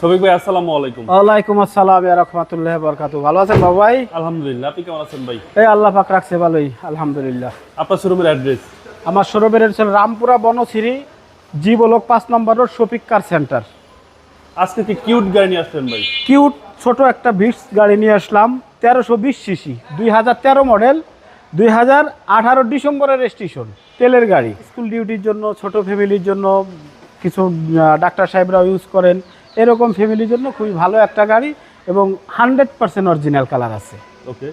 শফিক ভাই আসসালামু আলাইকুম। ওয়ালাইকুম আসসালাম রহমতুল্লাহ বরকাতু ভালো আছেন বাবু ভাই? আলহামদুলিল্লাহ আপনি কেমন আছেন ভাই? এই আল্লাহ পাক রাখছে ভালোই আলহামদুলিল্লাহ। আপনার শোরুমের অ্যাড্রেস আমার সরবের ছিল রামপুরা বনশ্রী জি বলক পাঁচ number road Shafiq car center আজকে কি কিউট গাড়ি নিয়ে আসছেন ভাই? কিউট ছোট একটা বিটস গাড়ি নিয়ে আসলাম তেরোশো বিশ সিসি দুই হাজার তেরো মডেল দুই হাজার আঠারো ডিসেম্বরের রেজিস্ট্রেশন তেলের গাড়ি। স্কুল ডিউটির জন্য ছোট ফ্যামিলির জন্য কিছু ডাক্তার সাহেবরাও ইউজ করেন। এরকম ফ্যামিলির জন্য খুবই ভালো একটা গাড়ি এবং হান্ড্রেড পার্সেন্ট অরিজিনাল কালার আছে। ওকে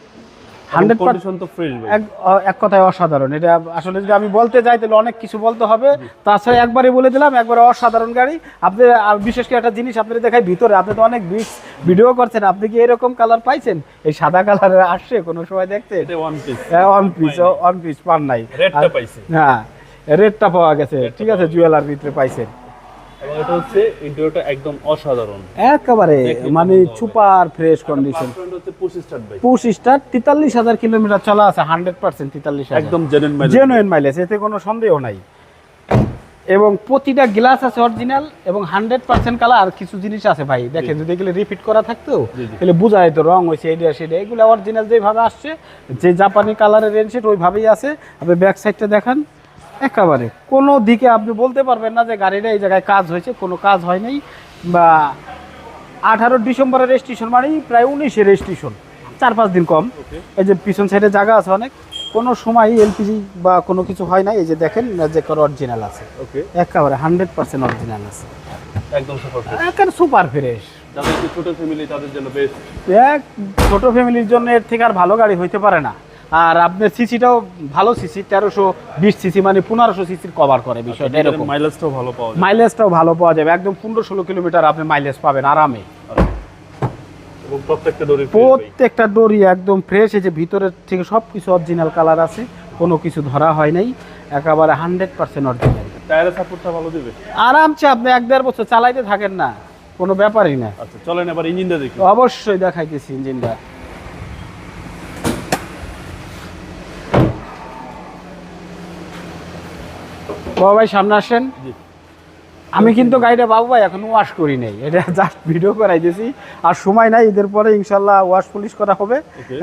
100% তো ফ্রেশ এক কথায় অসাধারণ। এটা আসলে যদি আমি বলতে যাই তাহলে অনেক কিছু বলতে হবে। তাছাড়া একবারই বলে দিলাম একবারে অসাধারণ গাড়ি। আপনি আর বিশেষ করে একটা জিনিস আপনাদের দেখাই ভিতরে আপনি তো অনেক ভিডিও করছেন। আপনি কি এরকম কালার পাইছেন? এই সাদা কালারের আসছে কোনো সময় দেখতে one piece on piece on piece পান নাই। হ্যাঁ রেডটা পাওয়া গেছে। ঠিক আছে জুয়েলার ভিতরে পাইছেন। এবং এটা হচ্ছে ইন্টেরিয়রটা একদম অসাধারণ। একেবারে মানে super fresh condition push start তেতাল্লিশ হাজার কিলোমিটার চলা আছে হান্ড্রেড পার্সেন্ট তেতাল্লিশ একদম জেনুইন মাইলেজ এতে কোনো সন্দেহ নাই। এবং প্রতিটা গ্লাস আছে অরিজিনাল এবং হান্ড্রেড পার্সেন্ট কালার আর কিছু জিনিস আছে ভাই। দেখেন যদি এগুলো রিপিট করা থাকতো। তাহলে বোঝা যেত রং হয়েছে এইটা সেটা এগুলো অরিজিনাল যেভাবে আসছে যে জাপানি কালারের রেঞ্জ সেট ওইভাবেই আছে। আপনি ব্যাক সাইডটা দেখান। একেবারে। কোনো দিকে আপনি বলতে পারবেন না যে গাড়িটা এই জায়গায় কাজ হয়েছে কোনো কাজ হয় নাই বা আঠারো ডিসেম্বরের রেজিস্ট্রেশন মানেই প্রায় উনিশে রেজিস্ট্রেশন চার পাঁচ দিন কম। এই যে পিছন সাইডে জায়গা আছে অনেক কোনো সময় এলপিজি বা কোনো কিছু হয় না এই যে দেখেন যে ম্যাজিক অরিজিনাল আছে। ওকে একেবারে হান্ড্রেড পার্সেন্ট অরিজিনাল আছে। একদম সুপার ফ্রেশ ছোট ফ্যামিলি তাদের জন্য বেস্ট ছোট ফ্যামিলির জন্য এর থেকে আর ভালো গাড়ি হইতে পারে না। আর আপনার সিসিটাও ভালো সিসি তেরোশো বিশ সিসি মানে পনেরোশো সিসির কভার করে বিষয়টা এরকম। মাইলেজটাও ভালো পাওয়া মাইলেজটাও ভালো পাওয়া যাবে। একদম পনেরো ষোলো কিলোমিটার আপনি মাইলেজ পাবেন আরামে। প্রত্যেকটা দড়ি ডোরি একদম ফ্রেশ এই যে ভিতরের থেকে সব কিছু অরিজিনাল কালার আছে কোনো কিছু ধরা হয় নাই একেবারে হান্ড্রেড পার্সেন্ট অরিজিনাল টায়ারের সাপোর্টটা ভালো দিবে? আরামসে আপনি এক দেড় বছর চালাইতে থাকেন না কোনো ব্যাপারই না। আচ্ছা চলেন এবার ইঞ্জিনটা দেখি। অবশ্যই দেখাইতেছি ইঞ্জিনটা বাবা ভাই সামনে আসেন। আমি কিন্তু গাড়িটা বাবু ভাই এখন ওয়াশ করি নাই। এটা জাস্ট ভিডিও করাই দিয়েছি আর সময় নাই ঈদের পরে ইনশাল্লাহ ওয়াশ পুলিশ করা হবে।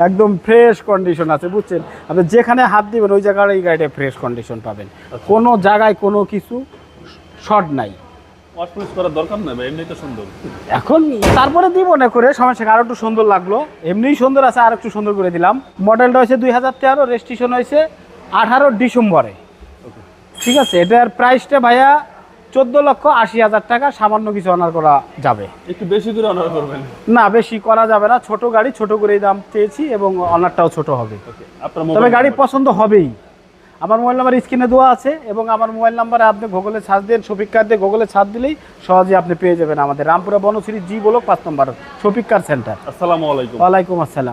একদম ফ্রেশ কন্ডিশন আছে বুঝছেন? আপনি যেখানে হাত দিবেন ওই জায়গায় এই গাড়িটা ফ্রেশ কন্ডিশন পাবেন। কোনো জায়গায় কোনো কিছু শর্ট নাই। ওয়াশ পুলিশ করার দরকার নাই এমনি তো সুন্দর। এখন তারপরে দিব না করে সমস্যা আরও একটু সুন্দর লাগল। এমনিই সুন্দর আছে আর একটু সুন্দর করে দিলাম। মডেলটা হয়েছে দুই হাজার তেরো রেজিস্ট্রেশন হয়েছে আঠারো ডিসেম্বরে। ঠিক আছে এটার প্রাইসটা ভাইয়া চোদ্দ লক্ষ আশি হাজার টাকা সামান্য কিছু অনার করা যাবে। একটু বেশি করে অনার করবেন। না বেশি করা যাবে না ছোট গাড়ি ছোট করেই দাম চেয়েছি এবং অনারটাও ছোট হবে। তবে গাড়ি পছন্দ হবেই। আমার মোবাইল নাম্বার স্ক্রিনে দেওয়া আছে এবং আমার মোবাইল নাম্বারে আপনি গুগলে সার্চ দেন শফিক কার দিয়ে গুগলে সার্চ দিলেই সহজে আপনি পেয়ে যাবেন আমাদের। রামপুরা বনশ্রী জি বলো পাঁচ নম্বর শফিক কার সেন্টার আসসালামু আলাইকুম। ওয়ালাইকুম আসসালাম।